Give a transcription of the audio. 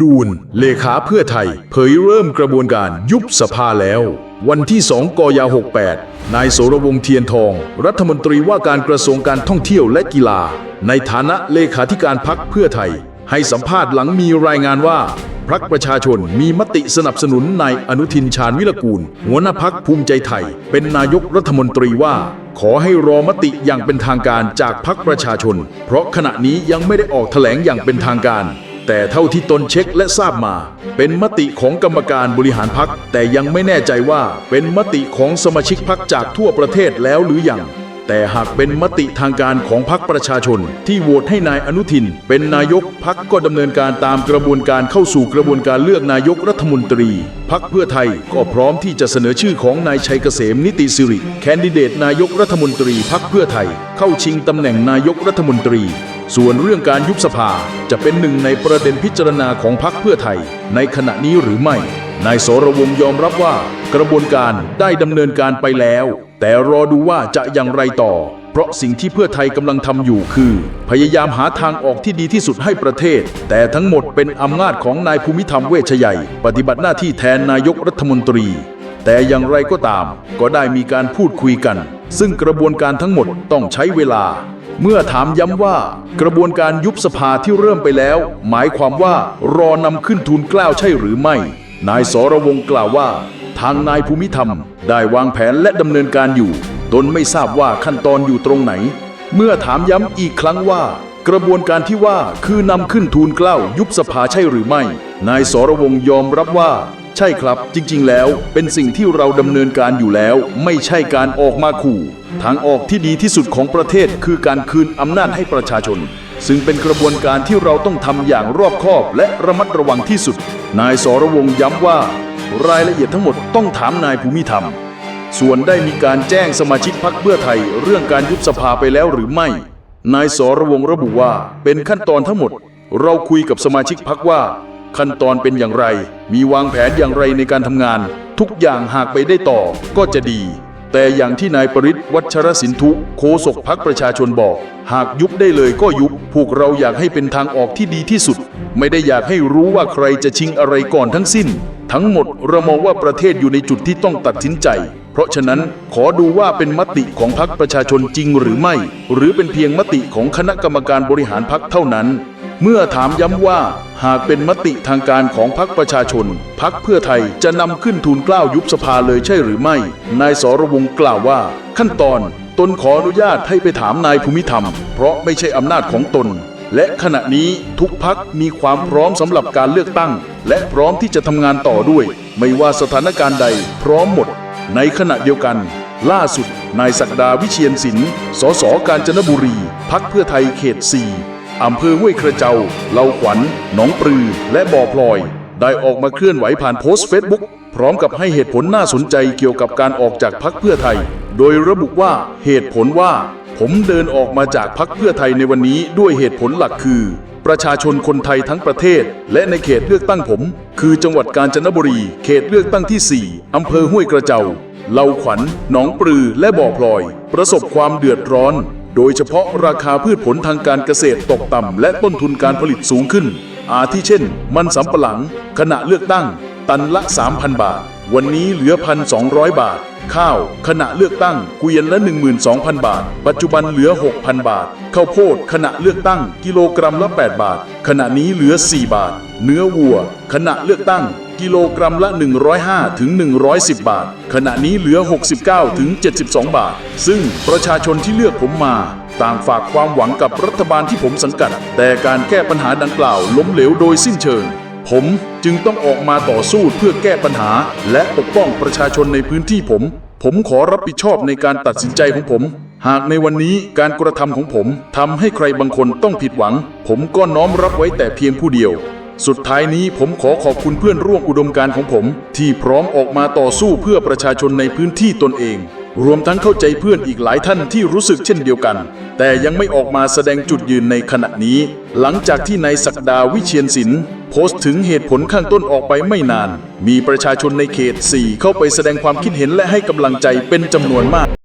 ดูนเลขาเพื่อไทย เผยเริ่มกระบวนการยุบสภาแล้ว วันที่ 2กยา68 นายโสรวงศ์เทียนทอง รัฐมนตรีว่าการกระทรวงการท่องเที่ยวและกีฬา ในฐานะเลขาธิการพักเพื่อไทย ให้สัมภาษณ์หลังมีรายงานว่าพรรคประชาชนมีมติสนับสนุนนายอนุทินชาญวิรกูล หัวหน้าพักภูมิใจไทย เป็นนายกรัฐมนตรีว่า ขอให้รอมติอย่างเป็นทางการจากพรรคประชาชน เพราะขณะนี้ยังไม่ได้ออกแถลงอย่างเป็นทางการ แต่เท่าที่ตนเช็คและทราบมา เป็นมติของกรรมการบริหารพัก แต่ยังไม่แน่ใจว่าเป็นมติของสมาชิกพักจากทั่วประเทศแล้วหรือยัง แต่หากเป็นมติทางการของพรรคประชาชน ที่โหวตให้นายอนุทิน เป็นนายกพักก็ดำเนินการตามกระบวนการเข้าสู่กระบวนการเลือกนายกรัฐมนตรี พักเพื่อไทยก็พร้อมที่จะเสนอชื่อของนายชัยเกษมนิติสิริ แคนดิเดตนายกรัฐมนตรีพักเพื่อไทย เข้าชิงตำแหน่งนายกรัฐมนตรี ส่วนเรื่องการยุบสภาจะเป็นหนึ่งในประเด็นพิจารณาของพรรคเพื่อไทย ในขณะนี้หรือไม่ นายสรวงยอมรับว่ากระบวนการได้ดำเนินการไปแล้ว แต่รอดูว่าจะอย่างไรต่อ เพราะสิ่งที่เพื่อไทยกำลังทำอยู่คือ พยายามหาทางออกที่ดีที่สุดให้ประเทศ แต่ทั้งหมดเป็นอำนาจของนายภูมิธรรมเวชใหญ่ปฏิบัติหน้าที่แทนนายกรัฐมนตรี แต่อย่างไรก็ตาม ก็ได้มีการพูดคุยกัน ซึ่งกระบวนการทั้งหมดต้องใช้เวลา เมื่อถามย้ำว่ากระบวนการยุบสภาที่เริ่มไปแล้ว หมายความว่ารอนำขึ้นทูลกล้าวใช่หรือไม่ นายสรวงกล่าวว่า ทางนายภูมิธรรม ได้วางแผนและดำเนินการอยู่ ตนไม่ทราบว่าขั้นตอนอยู่ตรงไหน เมื่อถามย้ำอีกครั้งว่า กระบวนการที่ว่าคือนำขึ้นทูลเกล้ายุบสภาใช่หรือไม่ นายสรวงยอมรับว่า ใช่ครับ จริงๆ แล้วเป็นสิ่งที่เราดำเนินการอยู่แล้ว ไม่ใช่การออกมาขู่ ทางออกที่ดีที่สุดของประเทศคือการคืนอำนาจให้ประชาชน ซึ่งเป็นกระบวนการที่เราต้องทำอย่างรอบคอบและระมัดระวังที่สุด นายสรวงย้ำว่า รายละเอียดทั้งหมดต้องถามนายภูมิธรรม ส่วนได้มีการแจ้งสมาชิกพักเพื่อไทย เรื่องการยุบสภาไปแล้วหรือไม่ นายสรวงระบุว่าเป็นขั้นตอนทั้งหมด เราคุยกับสมาชิกพักว่า ขั้นตอนเป็นอย่างไร มีวางแผนอย่างไรในการทำงาน ทุกอย่างหากไปได้ต่อก็จะดี แต่อย่างที่นายปริศวัชรสินทุโฆษกพักประชาชนบอก หากยุบได้เลยก็ยุบ พวกเราอยากให้เป็นทางออกที่ดีที่สุด ไม่ได้อยากให้รู้ว่าใครจะชิงอะไรก่อนทั้งสิ้น ทั้งหมดเรามองว่าประเทศอยู่ในจุดที่ต้องตัดสินใจ เพราะฉะนั้นขอดูว่าเป็นมติของพรรคประชาชนจริงหรือไม่ หรือเป็นเพียงมติของคณะกรรมการบริหารพรรคเท่านั้น เมื่อถามย้ำว่าหากเป็นมติทางการของพรรคประชาชนพรรคเพื่อไทยจะนำขึ้นทูลเกล้ายุบสภาเลยใช่หรือไม่ นายสรวงกล่าวว่า ขั้นตอนตนขออนุญาตให้ไปถามนายภูมิธรรม เพราะไม่ใช่อำนาจของตน และขณะนี้ทุกพักมีความพร้อมสำหรับการเลือกตั้ง และพร้อมที่จะทำงานต่อด้วย ไม่ว่าสถานการณ์ใดพร้อมหมด ในขณะเดียวกัน ล่าสุด นายศักดาวิเชียนศิลป์สสกาญจนบุรี พักเพื่อไทยเขต 4อำเภอห้วยกระเจ้าเล่าขวัญหนองปลือ และบ่อพลอย ได้ออกมาเคลื่อนไหวผ่านโพสต์เฟซบุ๊กพร้อมกับให้เหตุผลน่าสนใจเกี่ยวกับการออกจากพักเพื่อไทย โดยระบุว่าเหตุผลว่า ผมเดินออกมาจากพักเพื่อไทยในวันนี้ด้วยเหตุผลหลักคือ ประชาชนคนไทยทั้งประเทศ และในเขตเลือกตั้งผม คือจังหวัดกาญจนบุรี เขตเลือกตั้งที่ 4 อำเภอห้วยกระเจ้าเหล่าขวัญหนองปลือและบ่อพลอย ประสบความเดือดร้อน โดยเฉพาะราคาพืชผลทางการเกษตรตกต่ำและต้นทุนการผลิตสูงขึ้น อาทิเช่น มันสำปะหลัง ขณะเลือกตั้ง ตันละ 3,000 บาท วันนี้เหลือ 1,200 บาท ข้าว ขณะเลือกตั้งเกวียนละ 12,000 บาท ปัจจุบันเหลือ 6,000 บาท ข้าวโพดขณะเลือกตั้งกิโลกรัมละ 8 บาท ขณะนี้เหลือ 4 บาท เนื้อวัว ขณะเลือกตั้งกิโลกรัมละ 105ถึง110 บาท ขณะนี้เหลือ 69ถึง72 บาท ซึ่งประชาชนที่เลือกผมมา ต่างฝากความหวังกับรัฐบาลที่ผมสังกัด แต่การแก้ปัญหาดังกล่าวล้มเหลวโดยสิ้นเชิง ผมจึงต้องออกมาต่อสู้เพื่อแก้ปัญหา และปกป้องประชาชนในพื้นที่ผม ผมขอรับผิดชอบในการตัดสินใจของผม หากในวันนี้การกระทำของผมทำให้ใครบางคนต้องผิดหวัง ผมก็น้อมรับไว้แต่เพียงผู้เดียว สุดท้ายนี้ผมขอขอบคุณเพื่อนร่วมอุดมการของผม ที่พร้อมออกมาต่อสู้เพื่อประชาชนในพื้นที่ตนเอง รวมทั้งเข้าใจเพื่อนอีกหลายท่านที่รู้สึกเช่นเดียวกัน แต่ยังไม่ออกมาแสดงจุดยืนในขณะนี้ หลังจากที่นายศักดาวิเชียนศิลป์โพสต์ถึงเหตุผลข้างต้นออกไปไม่นาน มีประชาชนในเขต 4 เข้าไปแสดงความคิดเห็นและให้กำลังใจเป็นจำนวนมาก